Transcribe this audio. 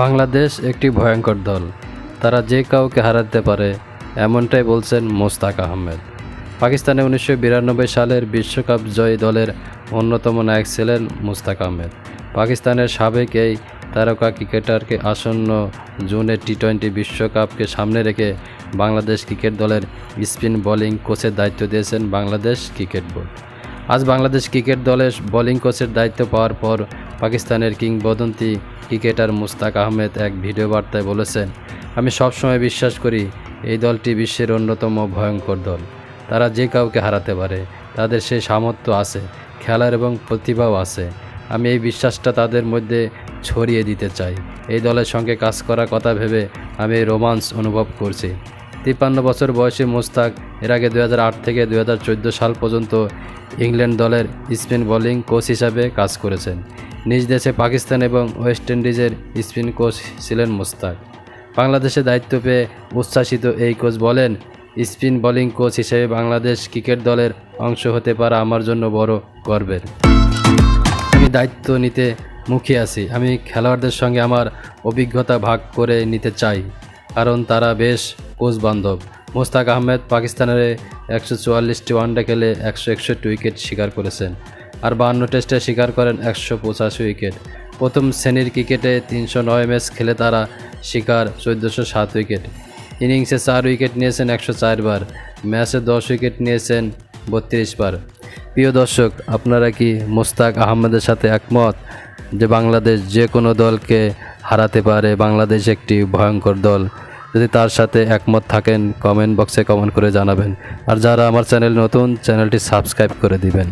বাংলাদেশ একটি ভয়ঙ্কর দল। তারা যে কাউকে হারাতে পারে, এমনটাই বলছেন মোস্তাক আহমেদ। পাকিস্তানে উনিশশো বিরানব্বই সালের বিশ্বকাপ জয়ী দলের অন্যতম নায়ক ছিলেন মুস্তাক আহমেদ। পাকিস্তানের সাবেক এই তারকা ক্রিকেটারকে আসন্ন জুনে টি টোয়েন্টি বিশ্বকাপকে সামনে রেখে বাংলাদেশ ক্রিকেট দলের স্পিন বোলিং কোচের দায়িত্ব দিয়েছেন বাংলাদেশ ক্রিকেট বোর্ড। আজ বাংলাদেশ ক্রিকেট দলের বোলিং কোচের দায়িত্ব পাওয়ার পর পাকিস্তানের কিংবদন্তি ক্রিকেটার মুস্তাক আহমেদ এক ভিডিও বার্তায় বলেছেন, আমি সবসময় বিশ্বাস করি, এই দলটি বিশ্বের অন্যতম ভয়ঙ্কর দল। তারা যে কাউকে হারাতে পারে, তাদের সেই সামর্থ্য আছে, খেলার এবং প্রতিভাও আছে। আমি এই বিশ্বাসটা তাদের মধ্যে ছড়িয়ে দিতে চাই। এই দলের সঙ্গে কাজ করার কথা ভেবে আমি রোমান্স অনুভব করছি। তিপ্পান্ন বছর বয়সী মুস্তাক এর আগে দু হাজার আট থেকে দু হাজার চোদ্দ সাল পর্যন্ত ইংল্যান্ড দলের স্পিন বোলিং কোচ হিসাবে কাজ করেছেন। নিজ দেশে পাকিস্তান এবং ওয়েস্ট ইন্ডিজের স্পিন কোচ ছিলেন মোস্তাক। বাংলাদেশে দায়িত্ব পেয়ে উচ্ছ্বাসিত এই কোচ বলেন, স্পিন বোলিং কোচ হিসেবে বাংলাদেশ ক্রিকেট দলের অংশ হতে পারা আমার জন্য বড় গর্বের। আমি দায়িত্ব নিতে মুখে আছি। আমি খেলোয়াড়দের সঙ্গে আমার অভিজ্ঞতা ভাগ করে নিতে চাই, কারণ তারা বেশ কোচ বান্ধব মোস্তাক আহমেদ পাকিস্তানের একশো চুয়াল্লিশটি ওয়ানডে খেলে একশো একষট্টি উইকেট শিকার করেছেন আর বাহান্ন টেস্টে শিকার করেন একশো পঁচাশি উইকেট। প্রথম শ্রেণির ক্রিকেটে তিনশো নয় ম্যাচ খেলে তারা শিকার চোদ্দোশো সাত উইকেট। ইনিংসে চার উইকেট নিয়েছেন একশো চারবার, ম্যাচে দশ উইকেট নিয়েছেন বত্রিশ বার প্রিয় দর্শক, আপনারা কি মোস্তাক আহমেদের সাথে একমত যে বাংলাদেশ যে কোনো দলকে হারাতে পারে? বাংলাদেশ একটি ভয়ঙ্কর দল। যদি তার সাথে একমত থাকেন কমেন্ট বক্সে কমেন্ট করে জানাবেন। আর যারা আমার চ্যানেল নতুন চ্যানেলটি সাবস্ক্রাইব করে দিবেন।